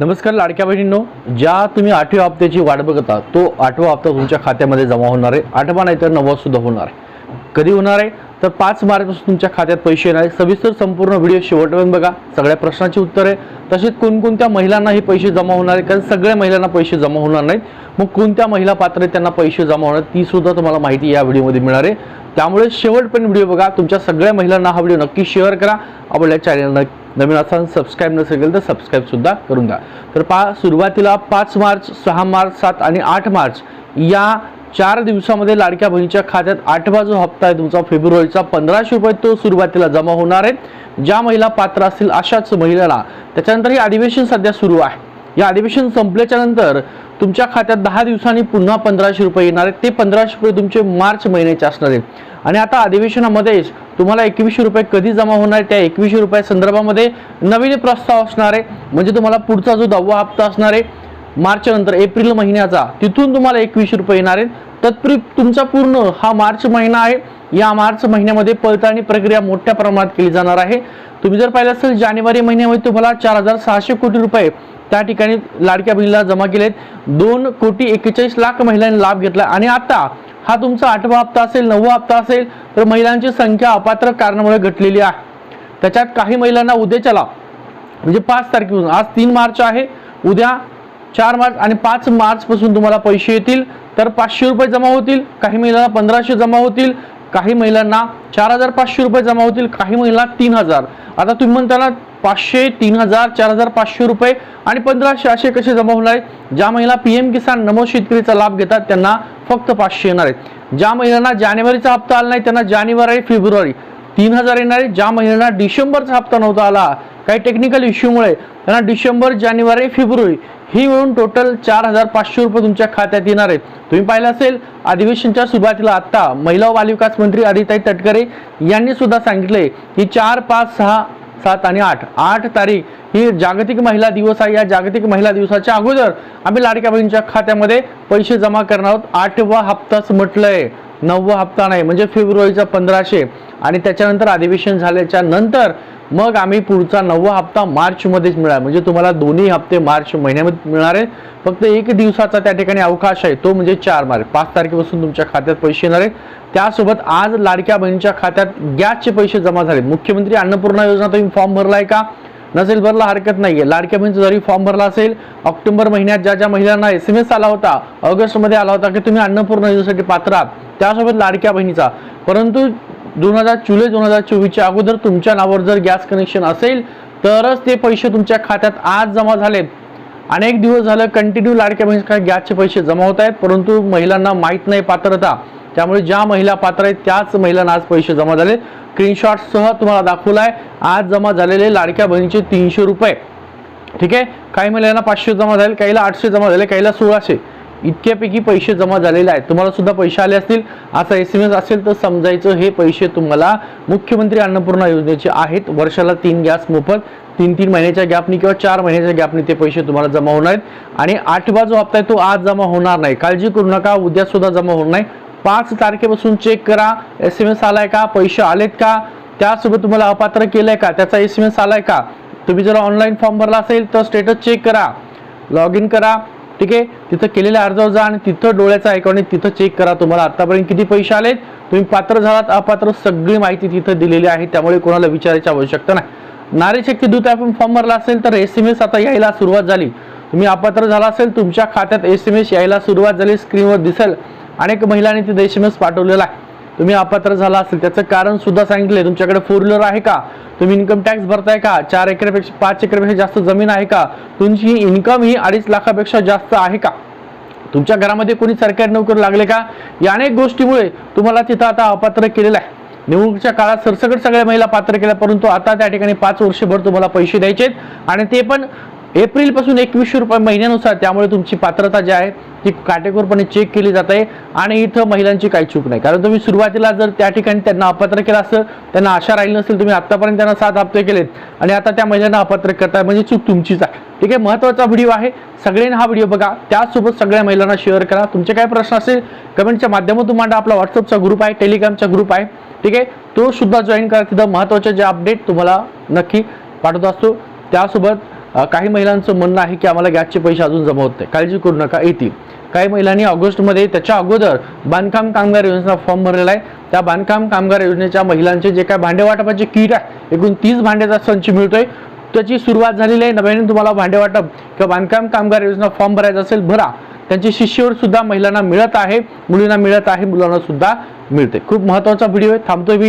नमस्कार लाडक्या बहिणींनो ज्या तुम्ही आठव्या हप्त्याची वाट बघता तो आठवा हप्ता तुमच्या खात्यामध्ये जमा होणार आहे. आठवा नाही तर नववा सुद्धा होणार आहे. कधी होणार आहे? तर पाच मार्चपासून तुमच्या खात्यात पैसे येणार आहे सविस्तर संपूर्ण व्हिडिओ शेवटपर्यंत बघा. सगळ्या प्रश्नाची आहे. तसेच कोणकोणत्या महिलांना हे पैसे जमा होणार आहे कारण सगळ्या महिलांना पैसे जमा होणार नाहीत. मग कोणत्या महिला पात्र आहेत त्यांना पैसे जमा होणार ती सुद्धा तुम्हाला माहिती या व्हिडिओमध्ये मिळणार आहे. त्यामुळे शेवटपर्यंत व्हिडिओ बघा. तुमच्या सगळ्या महिलांना हा व्हिडिओ नक्की शेअर करा. आपल्या चॅनलला नवीन असाल सबस्क्राईब नसेल तर सबस्क्राईब सुद्धा करून द्या. तर पा सुरुवातीला पाच मार्च सहा मार्च सात आणि आठ मार्च या चार दिवसामध्ये लाडक्या बहिणीच्या खात्यात आठवा जो हप्ता आहे तुमचा. फेब्रुवारीचा पंधराशे रुपये तो सुरुवातीला जमा होणार आहे. ज्या महिला पात्र असतील अशाच महिलेला. त्याच्यानंतर हे अधिवेशन सध्या सुरू आहे. या अधिवेशन संपल्याच्या नंतर तुमच्या खात्यात दहा दिवसांनी पुन्हा पंधराशे रुपये येणार आहेत. ते पंधराशे रुपये तुमचे मार्च महिन्याचे असणार आहेत. आणि आता अधिवेशनामध्येच तुम्हाला एकवीसशे रुपये कधी जमा होणार त्या एकवीसशे रुपये संदर्भामध्ये नवीन प्रस्ताव असणार आहे. म्हणजे तुम्हाला पुढचा जो दहावा हप्ता असणार आहे मार्च नंतर एप्रिल महिन्याचा तिथून तुम्हाला एकवीसशे रुपये येणार आहेत. तत्पूर्वी तुमचा पूर्ण हा मार्च महिना आहे. या मार्च महिन्यामध्ये पडताळणी प्रक्रिया मोठ्या प्रमाणात केली जाणार आहे. तुम्ही जर पाहिलं असेल जानेवारी महिन्यामध्ये तुम्हाला चार हजार सहाशे कोटी रुपये त्या ठिकाणी लाडक्या बहिणीला जमा केलेत. दोन कोटी एक्केचाळीस लाख महिलांनी लाभ घेतला. आणि आता हा तुमचा आठवा हप्ता असेल नववा हप्ता असेल तर महिलांची संख्या अपात्र कारणामुळे घटलेली आहे. त्याच्यात काही महिलांना उद्याच्याला म्हणजे पाच तारखेपासून आज तीन मार्च आहे उद्या चार मार्च आणि पाच मार्चपासून तुम्हाला पैसे येतील. तर पाचशे रुपये जमा होतील काही महिलांना पंधराशे जमा होतील. काही महिलांना चार हजार पाचशे रुपये जमा होतील काही महिला तीन हजार. आता तुम्ही म्हणता ना पाचशे तीन हजार चार हजार पाचशे रुपये आणि पंधराशे असे कसे जमा होणार आहेत? ज्या महिला पी एम किसान नमो शेतकरीचा लाभ घेतात त्यांना फक्त पाचशे येणार आहेत. ज्या महिलांना जानेवारीचा हप्ता आला नाही त्यांना जानेवारी फेब्रुवारी तीन हजार येणार आहे ज्या महिलांना डिसेंबरचा हप्ता नव्हता आला काही टेक्निकल इश्यूमुळे त्यांना डिसेंबर जानेवारी फेब्रुवारी ही मिळून टोटल चार हजार पाचशे रुपये तुमच्या खात्यात येणार आहेत. तुम्ही पाहिलं असेल अधिवेशनच्या सुरुवातीला आता महिला व बालविकास मंत्री आदिताई तटकरे यांनी सुद्धा सांगितले की चार पाच सहा सात आणि आठ. आठ तारीख ही जागतिक महिला दिवस आहे. या जागतिक महिला दिवसाच्या अगोदर आम्ही लाडक्या बहिणीच्या खात्यामध्ये पैसे जमा करणार आहोत. आठवा हप्ताच म्हटलंय नववा हप्ता नाही म्हणजे फेब्रुवारीचा पंधराशे. आणि त्याच्यानंतर अधिवेशन झाल्याच्यानंतर मग आम्ही पुढचा नववा हप्ता मार्चमध्येच मिळाला. म्हणजे तुम्हाला दोन्ही हप्ते मार्च महिन्यामध्ये मिळणार आहेत फक्त एक दिवसाचा त्या ठिकाणी अवकाश आहे. तो म्हणजे चार मार्च. पाच तारखेपासून तुमच्या खात्यात पैसे येणार आहेत. त्यासोबत आज लाडक्या बहिणीच्या खात्यात गॅसचे पैसे जमा झाले मुख्यमंत्री अन्नपूर्णा योजना तुम्ही फॉर्म भरला आहे का? नसेल भरला हरकत नाहीये. लाडक्या बहिणीचा जरी फॉर्म भरला असेल ऑक्टोबर महिन्यात ज्या ज्या महिलांना एस एम एस आला होता ऑगस्टमध्ये आला होता की तुम्ही अन्नपूर्णा योजनेसाठी पात्र आहात. त्यासोबत लाडक्या बहिणीचा. परंतु दोन हजार जुलै दोन हजार चोवीसच्या अगोदर तुमच्या नावावर जर गॅस कनेक्शन असेल तरच ते पैसे तुमच्या खात्यात आज जमा झालेत. अनेक दिवस झालं कंटिन्यू लाडक्या बहिणीच्या गॅसचे पैसे जमा होत आहेत परंतु महिलांना माहीत नाही पात्रता. त्यामुळे ज्या महिला पात्र आहेत त्याच महिलांना आज पैसे जमा झाले स्क्रीनशॉटसह तुम्हाला दाखवलाय आज जमा झालेले लाडक्या बहिणीचे तीनशे रुपये. ठीक आहे? काही महिलांना पाचशे जमा झाले काहीला आठशे जमा झाले काहीला सोळाशे. इतक्यापैकी पैसे जमा झालेले आहेत. तुम्हाला सुद्धा पैसे आले असतील. असा एस एम एस असेल तर समजायचं हे पैसे तुम्हाला मुख्यमंत्री अन्नपूर्णा योजनेचे आहेत. वर्षाला तीन गॅस मोफत तीन तीन महिन्याच्या गॅपनी किंवा चार महिन्याच्या गॅपनी ते पैसे तुम्हाला जमा होणार आहेत. आणि आठवा जो हप्ता आहे तो आज जमा होणार नाही. काळजी करू नका उद्या सुद्धा जमा होणार नाही. पाच तारखेपासून चेक करा. एस एम एस आलाय का? पैसे आलेत का? त्यासोबत तुम्हाला अपात्र केलंय का? त्याचा एस एम एस आलाय का? तुम्ही जर ऑनलाईन फॉर्म भरला असेल तर स्टेटस चेक करा. लॉग इन करा. ठीक आहे? तिथं केलेल्या अर्जावर जा आणि तिथं डोळ्याचा ऐकवणे तिथं चेक करा तुम्हाला. आतापर्यंत किती पैसे आलेत? तुम्ही पात्र झालात अपात्र सगळी माहिती तिथं दिलेली आहे. त्यामुळे कोणाला विचारायची आवश्यकता नाही. नारी शक्ती दूत आपण फॉर्म भरला असेल तर एस एम एस आता यायला सुरुवात झाली. तुम्ही अपात्र झाला असेल तुमच्या खात्यात एस एम एस यायला सुरुवात झाली. स्क्रीनवर दिसेल. अनेक महिलांनी तिथे एस एम एस पाठवलेला आहे. तुम्ही अपात्र झाला असेल त्याचं कारण सुद्धा सांगितले तुमच्याकडे फोर व्हीलर आहे का? तुम्ही इन्कम टॅक्स भरताय का? चार एकरपेक्षा पाच एकरपेक्षा जास्त जमीन आहे का? तुमची इन्कम ही अडीच लाखापेक्षा जास्त आहे का? तुमच्या घरामध्ये कोणी सरकारी नोकरी लागले का? या अनेक गोष्टीमुळे तुम्हाला तिथं आता अपात्र केलेलं आहे. निवडणुकीच्या काळात सरसकट सगळ्या महिला पात्र केल्या परंतु आता त्या ठिकाणी पाच वर्षभर तुम्हाला पैसे द्यायचे आणि ते पण एप्रिलपासून एकवीसशे रुपये महिन्यानुसार त्यामुळे तुमची पात्रता जी आहे ती काटेकोरपणे चेक केली जात आहे आणि इथं महिलांची काही चूक नाही. कारण तुम्ही सुरुवातीला जर त्या ठिकाणी त्यांना अपात्र केलं असतं त्यांना आशा राहिली नसेल तुम्ही आत्तापर्यंत त्यांना सात हप्ते केलेत. आणि आता त्या महिलांना अपात्र करताय म्हणजे चूक तुमचीच आहे. ठीक आहे महत्त्वाचा व्हिडिओ आहे. सगळ्यांनी हा व्हिडिओ बघा. त्याचसोबत सगळ्या महिलांना शेअर करा. तुमचे काय प्रश्न असेल कमेंटच्या माध्यमातून मांडा. आपला व्हॉट्सअपचा ग्रुप आहे टेलिग्रामचा ग्रुप आहे. ठीक आहे तो सुद्धा जॉईन करा. तिथं महत्त्वाचे जे अपडेट तुम्हाला नक्की पाठवत असतो. त्यासोबत काही महिलांचं म्हणणं आहे की आम्हाला गॅसचे पैसे अजून जमा होत नाही काळजी करू नका येतील काही महिलांनी ऑगस्टमध्ये त्याच्या अगोदर बांधकाम कामगार योजनेचा फॉर्म भरलेला आहे. त्या बांधकाम कामगार योजनेच्या महिलांचे जे काय भांडे वाटपाचे किट आहे एकूण तीस भांड्याचा संच मिळतोय. त्याची सुरुवात झालेली आहे. नव्याने तुम्हाला भांडे वाटप किंवा बांधकाम कामगार योजना फॉर्म भरायचा असेल भरा. त्यांची शिष्यवर सुद्धा महिलांना मिळत आहे मुलींना मिळत आहे मुलांना सुद्धा मिळते. खूप महत्त्वाचा व्हिडिओ आहे. थांबतोय मी.